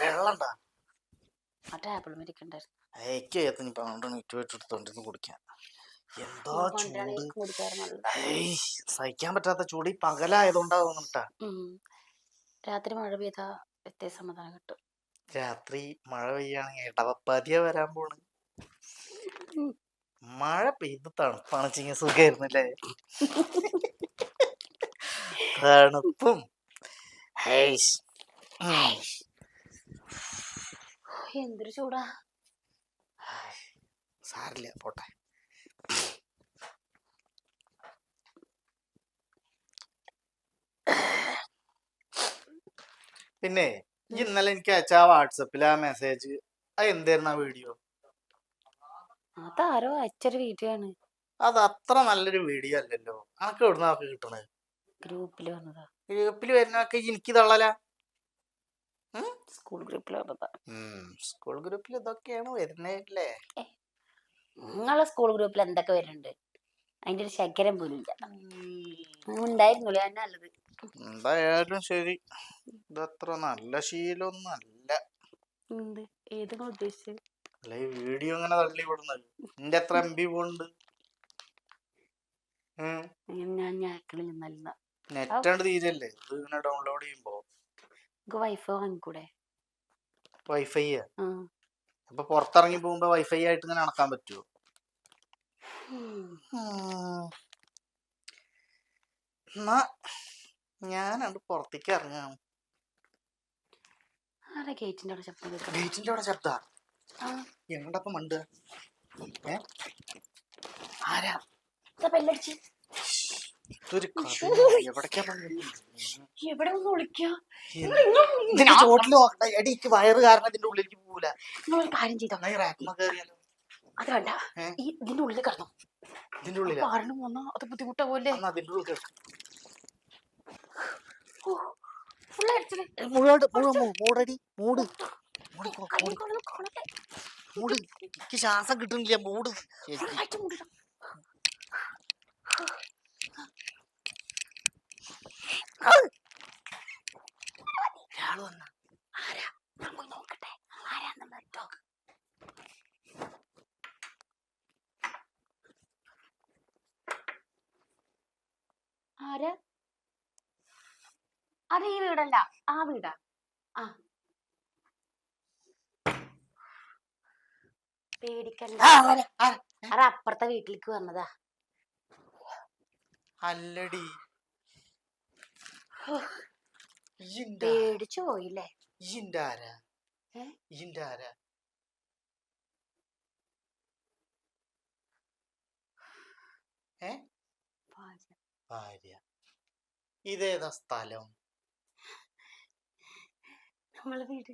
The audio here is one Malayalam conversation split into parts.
വെള്ളണ്ട. ആ ടേബിൾ മരിക്കണ്ടായിരുന്നു എനിക്ക് ഏത്തിന് പന്ത്രണ്ട് മിനിറ്റ് വെച്ച് എടുത്തോണ്ടിരുന്ന് കുടിക്കാൻ എന്താ ചൂട്? ഏയ് സഹിക്കാൻ പറ്റാത്ത ചൂട്. ഈ പകലായതുകൊണ്ടാവും കേട്ടാ. രാത്രി മഴ പെയ്താ വ്യത്യസ്ത സമാധാനം കിട്ടും. രാത്രി മഴ പെയ്യാണെങ്കിൽ ഇടവപ്പാതിയ വരാൻ പോണ്. മഴ പെയ്ത് തണുപ്പാണെച്ചിങ്ങ സുഖായിരുന്നല്ലേ? തണുപ്പും. എന്തൊരു ചൂടാ. സാരില്ല പോട്ടെ. പിന്നെ ഇന്നലെ എനിക്ക് അയച്ച ആ വാട്സപ്പിൽ ആ മെസ്സേജ് അത് എന്തായിരുന്നു ആ വീഡിയോ? അതാരോ അയച്ചൊരു വീഡിയോ ആണ്. അത് അത്ര നല്ലൊരു വീഡിയോ അല്ലല്ലോ. അനക്ക് എവിടുന്ന അതൊക്കെ കിട്ടണത് ഗ്രൂപ്പിൽ വന്നതാ. ഗ്രൂപ്പിൽ വരുന്നൊക്കെ എനിക്ക് തള്ളലാ. സ്കൂൾ ഗ്രൂപ്പിൽ വന്നതാ. സ്കൂൾ ഗ്രൂപ്പിൽ ഇതൊക്കെയാണ് വരുന്നല്ലേ നിങ്ങളെ സ്കൂൾ ഗ്രൂപ്പിൽ എന്തൊക്കെ വരുന്നുണ്ട്? അതിന്റെ ഒരു ശകരം പോലും ഇല്ല. ഉണ്ടായിരുന്നുള്ളൂ ഞാൻ നല്ലത്. എന്തായാലും ശരി. ഇതത്ര നല്ല ശീലമൊന്നും അല്ല എന്ത്? ഏത് ഉദ്ദേശിച്ചത് അല്ല ഈ വീഡിയോ ഇങ്ങനെ തള്ളി വിടുന്നത്. എന്റെ എത്ര എം ബി പോണ്ട് ഞാൻ ഞാൻ ഞാക്കളിൽ നിന്നല്ല. നെറ്റ് ആണ് തീരല്ലേ? ഇത് ഇങ്ങനെ ഡൗൺലോഡ് ചെയ്യുമ്പോ. നമുക്ക് വൈഫൈ വാങ്ങിക്കൂടെ? വൈഫൈ അപ്പൊ പുറത്തിറങ്ങി പോകുമ്പോ വൈഫൈ ആയിട്ട് ഇങ്ങനെ നടക്കാൻ പറ്റുമോ എന്നാ ഞാനത് പുറത്തേക്ക് ഇറങ്ങാം ആരാ ഗേറ്റിന്റെ അവിടെ ശബ്ദം കേൾക്കുന്നത് ഗേറ്റിന്റെ അവിടെ ശബ്ദ? ആ. എങ്ങോട്ടപ്പം മണ്ട് ഏ? ആരാ? ഇതാ? എവിടെ ഒന്ന് വിളിക്കാ? വയറ് കാരണം ഇതിന്റെ ഉള്ളിലേക്ക് പോകൂല നിങ്ങളൊരു കാര്യം ചെയ്തോ? അതല്ല ഈ ഇതിന്റെ ഉള്ളിൽ കിടന്നു. ഇതിന്റെ ഉള്ളിൽ കാരണം വന്നാ അത് ബുദ്ധിമുട്ടാവൂല്ലേ അതിന്റെ ഉള്ളിൽ കിടക്ക്. ഫുൾ അടിച്ചത്. ഏ, മുഴുവൻ മുഴുവൻ മൂ- മൂടടി മൂട് മൂടിക്കോ കൈ മൂടി കാണുന്നു കാണട്ടെ മൂട് എനിക്ക് ശ്വാസം കിട്ടുന്നില്ല മൂട് ശരിക്ക്. ആരാ? നോക്കട്ടെ ആരാ അത് ഈ വീടല്ല ആ വീടാ. ആ. പേടിക്കണ്ട. അപ്പുറത്തെ വീട്ടിലേക്ക് വന്നതാ? അല്ലടി. പേടിച്ചു പോയില്ലേ? ഭാര്യ. ഇതേതാ സ്ഥലം? നമ്മളെ വീട്.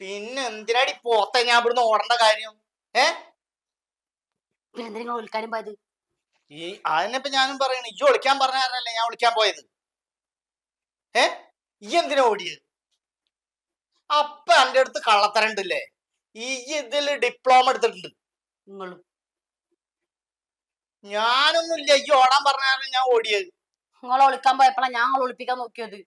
പിന്നെ എന്തിനാടി പോത്തെ ഞാൻ ഇവിടുന്ന് ഓടേണ്ട കാര്യം? ഏ? എന്തിനാ പോയത്? ഈ അതിനിപ്പോ ഞാനും പറയണ. ഇജ്ജ് ഒളിക്കാൻ പറഞ്ഞാരല്ലേ ഞാൻ ഒളിക്കാൻ പോയത്? ഏ? ഈ എന്തിനാ ഓടിയത് അപ്പ എന്റെ അടുത്ത് കള്ളത്തരണ്ടില്ലേ? ഈ ഇതിൽ ഡിപ്ലോമ എടുത്തിട്ടുണ്ട്. നിങ്ങളും. ഞാനൊന്നുമില്ല. ഈ ഓടാൻ പറഞ്ഞാലും ഞാൻ ഓടിയത് നിങ്ങളെ ഒളിക്കാൻ പോയപ്പോഴാ ഞാൻ ഒളിപ്പിക്കാൻ നോക്കിയത്.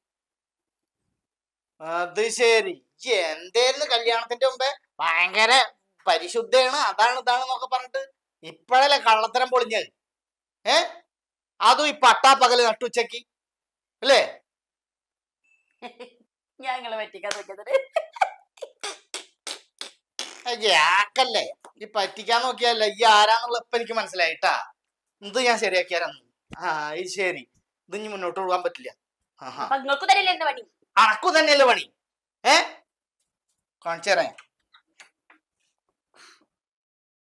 അത് ശരി. എന്തായിരുന്നു കല്യാണത്തിന്റെ മുമ്പേ? ഭയങ്കര പരിശുദ്ധയാണ്. അതാണ് ഇതാണ് ഇതാണെന്നൊക്കെ പറഞ്ഞിട്ട് ഇപ്പോഴല്ലേ കള്ളത്തരം പൊളിഞ്ഞത്? ഏ? അതും ഈ പട്ടാപ്പകൽ പകൽ നട്ടുച്ചക്ക് അല്ലേ? ഞാൻ നിങ്ങളെ പറ്റിക്കാൻ നോക്കിയത് ആക്കല്ലേ? ഈ പറ്റിക്കാൻ നോക്കിയല്ല ഈ ആരാന്നുള്ള ഇപ്പൊ എനിക്ക് മനസ്സിലായിട്ടാ. ഇത് ഞാൻ ശരിയാക്കിയാരാന്ന് ആ ഇത് ശരി. ഇത് ഇനി മുന്നോട്ട് പോകാൻ പറ്റില്ല. അണക്കു തന്നെയല്ലേ പണി? ഏ? കാണിച്ചു തരാം ഞാൻ.